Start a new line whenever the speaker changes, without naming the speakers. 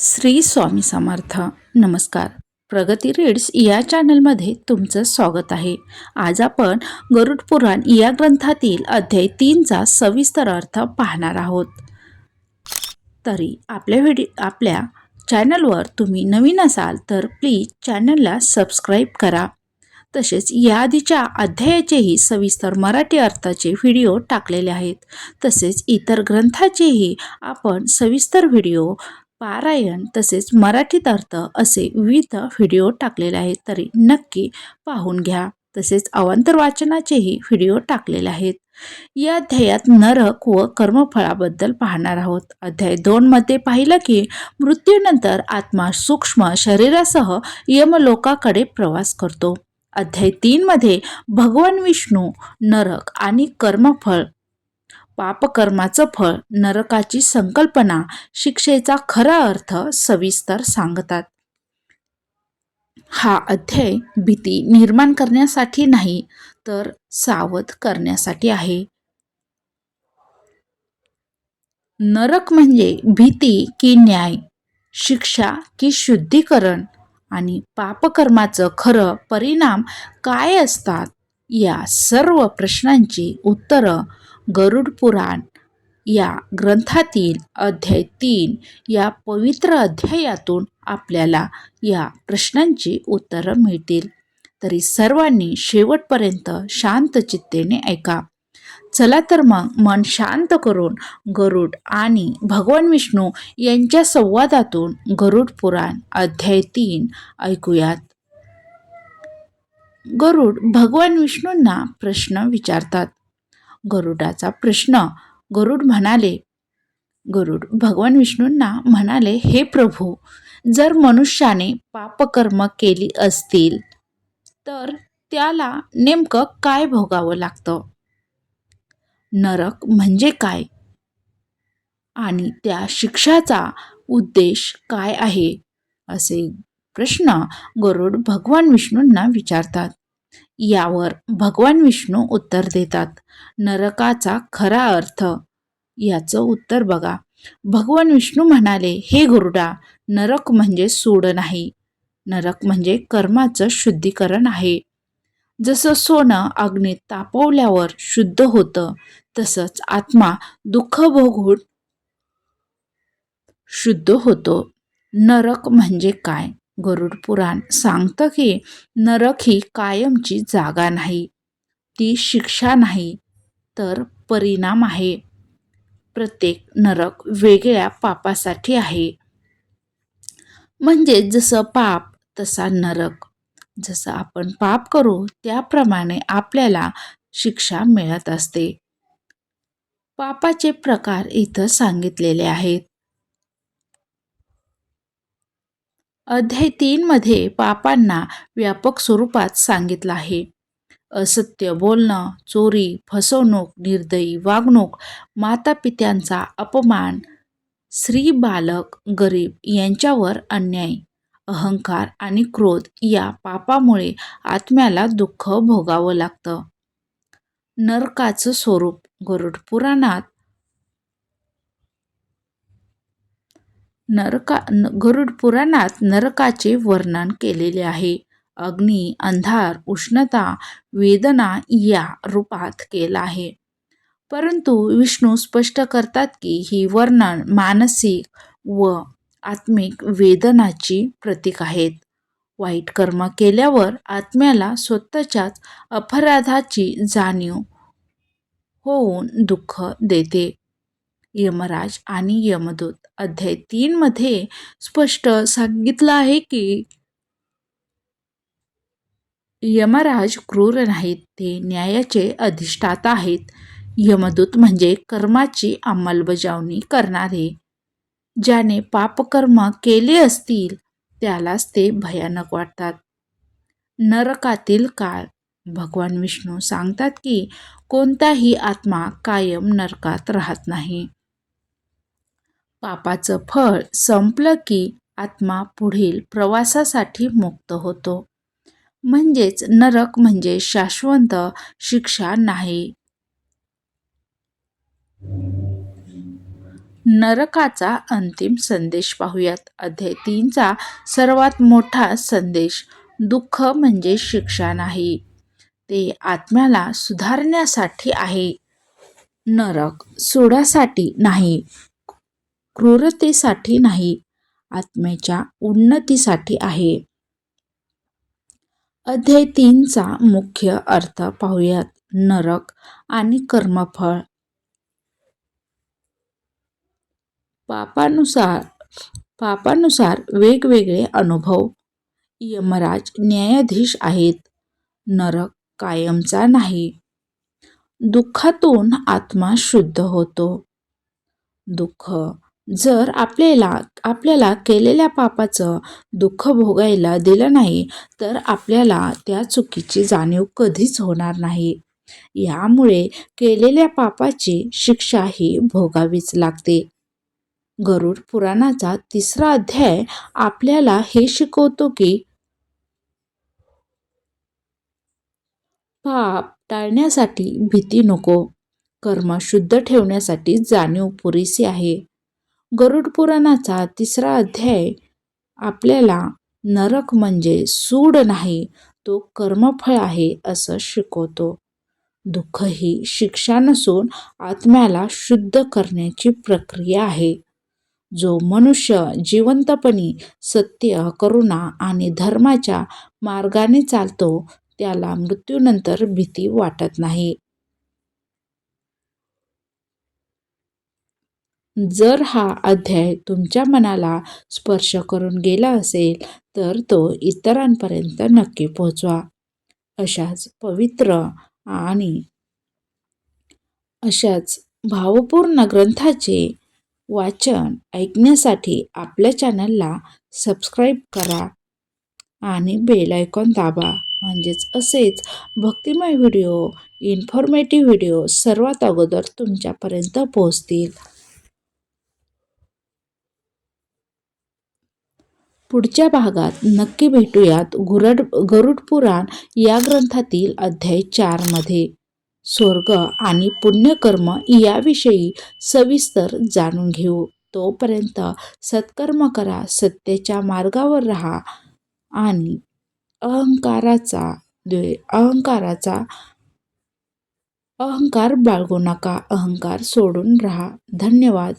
श्री स्वामी समर्थ. नमस्कार. प्रगती रीड्स या चॅनलमध्ये तुमचं स्वागत आहे. आज आपण गरुड पुराण या ग्रंथातील अध्याय तीनचा सविस्तर अर्थ पाहणार आहोत. तरी आपल्या व्हिडिओ आपल्या चॅनलवर तुम्ही नवीन असाल तर प्लीज चॅनलला सबस्क्राईब करा. तसेच याआधीच्या अध्यायाचेही सविस्तर मराठी अर्थाचे व्हिडिओ टाकलेले आहेत. तसेच इतर ग्रंथाचेही आपण सविस्तर व्हिडिओ पारायण तसेच मराठीत अर्थ असे विविध व्हिडिओ टाकलेले आहेत. तरी नक्की पाहून घ्या. तसेच अवांतर वाचनाचेही व्हिडिओ टाकलेले आहेत. या अध्यायात नरक व कर्मफळाबद्दल पाहणार आहोत. अध्याय दोन मध्ये पाहिलं की मृत्यूनंतर आत्मा सूक्ष्म शरीरासह यमलोकाकडे प्रवास करतो. अध्याय तीन मध्ये भगवान विष्णू नरक आणि कर्मफळ पापकर्माचं फळ नरकाची संकल्पना शिक्षेचा खरा अर्थ सविस्तर सांगतात. हा अध्याय भीती निर्माण करण्यासाठी नाही तर सावध करण्यासाठी आहे. नरक म्हणजे भीती की न्याय शिक्षा की शुद्धीकरण आणि पापकर्माचं खरं परिणाम काय असतात या सर्व प्रश्नांची उत्तरं गरुड पुराण या ग्रंथातील अध्याय तीन या पवित्र अध्यायातून आपल्याला या प्रश्नांची उत्तरं मिळतील. तरी सर्वांनी शेवटपर्यंत शांत चित्तेने ऐका. चला तर मग मन शांत करून गरुड आणि भगवान विष्णू यांच्या संवादातून गरुड पुराण अध्याय तीन ऐकूयात. गरुड भगवान विष्णूंना प्रश्न विचारतात. गरुडाचा प्रश्न. गरुड म्हणाले गरुड भगवान विष्णूंना म्हणाले हे प्रभू जर मनुष्याने पापकर्म केली असतील तर त्याला नेमकं काय भोगावं लागतं? नरक म्हणजे काय? आणि त्या शिक्षाचा उद्देश काय आहे? असे प्रश्न गरुड भगवान विष्णूंना विचारतात. यावर भगवान विष्णू उत्तर देतात. नरकाचा खरा अर्थ याचं उत्तर बघा. भगवान विष्णू म्हणाले हे गुरुडा नरक म्हणजे सूड नाही. नरक म्हणजे कर्माचं शुद्धीकरण आहे. जसं सोनं अग्नीत तापवल्यावर शुद्ध होतं तसंच आत्मा दुःख भोगून शुद्ध होतो. नरक म्हणजे काय? गरुड पुराण सांगतं की नरक ही कायमची जागा नाही ती शिक्षा नाही तर परिणाम आहे. प्रत्येक नरक वेगळ्या पापासाठी आहे. म्हणजे जसं पाप तसा नरक. जसं आपण पाप करू त्याप्रमाणे आपल्याला शिक्षा मिळत असते. पापाचे प्रकार इथं सांगितलेले आहेत. अध्याय तीनमध्ये पापांना व्यापक स्वरूपात सांगितलं आहे. असत्य बोलणं चोरी फसवणूक निर्दयी वागणूक मातापित्यांचा अपमान स्त्री बालक गरीब यांच्यावर अन्याय अहंकार आणि क्रोध या पापामुळे आत्म्याला दुःख भोगावं लागतं. नरकाचं स्वरूप गरुड पुराणात नरका गरुड पुराणात नरकाचे वर्णन केलेले आहे. अग्नी अंधार उष्णता वेदना या रूपात केला आहे. परंतु विष्णू स्पष्ट करतात की ही वर्णन मानसिक व आत्मिक वेदनाची प्रतीक आहेत. वाईट कर्म केल्यावर आत्म्याला स्वतःच्याच अपराधाची जाणीव होऊन दुःख देते. यमराज आणि यमदूत. अध्याय तीनमध्ये स्पष्ट सांगितलं आहे की यमराज क्रूर नाहीत ते न्यायाचे अधिष्ठाता आहेत. यमदूत म्हणजे कर्माची अंमलबजावणी करणारे. ज्याने पापकर्म केले असतील त्यालाच ते भयानक वाटतात. नरकातील काळ. भगवान विष्णू सांगतात की कोणताही आत्मा कायम नरकात राहत नाही. पापाचं फळ संपलं की आत्मा पुढील प्रवासासाठी मुक्त होतो. म्हणजेच नरक म्हणजे शाश्वत शिक्षा नाही. नरकाचा अंतिम संदेश पाहूयात. अध्याय तीनचा सर्वात मोठा संदेश दुःख म्हणजे शिक्षा नाही. ते आत्म्याला सुधारण्यासाठी आहे. नरक सोडासाठी नाही. क्रूरतेसाठी नाही आत्म्याच्या उन्नतीसाठी आहे. अध्याय तीनचा मुख्य अर्थ पाहूयात. नरक आणि कर्मफळ. पापानुसार पापानुसार वेगवेगळे अनुभव. यमराज न्यायाधीश आहेत. नरक कायमचा नाही. दुःखातून आत्मा शुद्ध होतो. दुःख जर आपल्याला आपल्याला केलेल्या पापाचं दुःख भोगायला दिलं नाही तर आपल्याला त्या चुकीची जाणीव कधीच होणार नाही. यामुळे केलेल्या पापाची शिक्षा ही भोगावीच लागते. गरुड पुराणाचा तिसरा अध्याय आपल्याला हे शिकवतो की पाप टाळण्यासाठी भीती नको. कर्म शुद्ध ठेवण्यासाठी जाणीव पुरेसी आहे. गरुड पुराणाचा तिसरा अध्याय आपल्याला नरक म्हणजे सूड नाही तो कर्मफळ आहे असं शिकवतो. दुःख ही शिक्षा नसून आत्म्याला शुद्ध करण्याची प्रक्रिया आहे. जो मनुष्य जिवंतपणी सत्य करुणा आणि धर्माच्या मार्गाने चालतो त्याला मृत्यूनंतर भीती वाटत नाही. जर हा अध्याय तुमच्या मनाला स्पर्श करून गेला असेल तर तो इतरांपर्यंत नक्की पोहोचवा. अशाच पवित्र आणि अशाच भावपूर्ण ग्रंथाचे वाचन ऐकण्यासाठी आपल्या चॅनलला सबस्क्राईब करा आणि बेल आयकॉन दाबा. म्हणजेच असेच भक्तिमय व्हिडिओ इन्फॉर्मेटिव्ह व्हिडिओ सर्वात अगोदर तुमच्यापर्यंत पोहोचतील. पुढच्या भागात नक्की भेटूयात गुरड गरुड पुराण या ग्रंथातील अध्याय चारमध्ये स्वर्ग आणि पुण्यकर्म याविषयी सविस्तर जाणून घेऊ. तोपर्यंत सत्कर्म करा सत्याच्या मार्गावर राहा आणि अहंकाराचा द्वे अहंकाराचा अहंकार बाळगू नका. अहंकार सोडून राहा. धन्यवाद.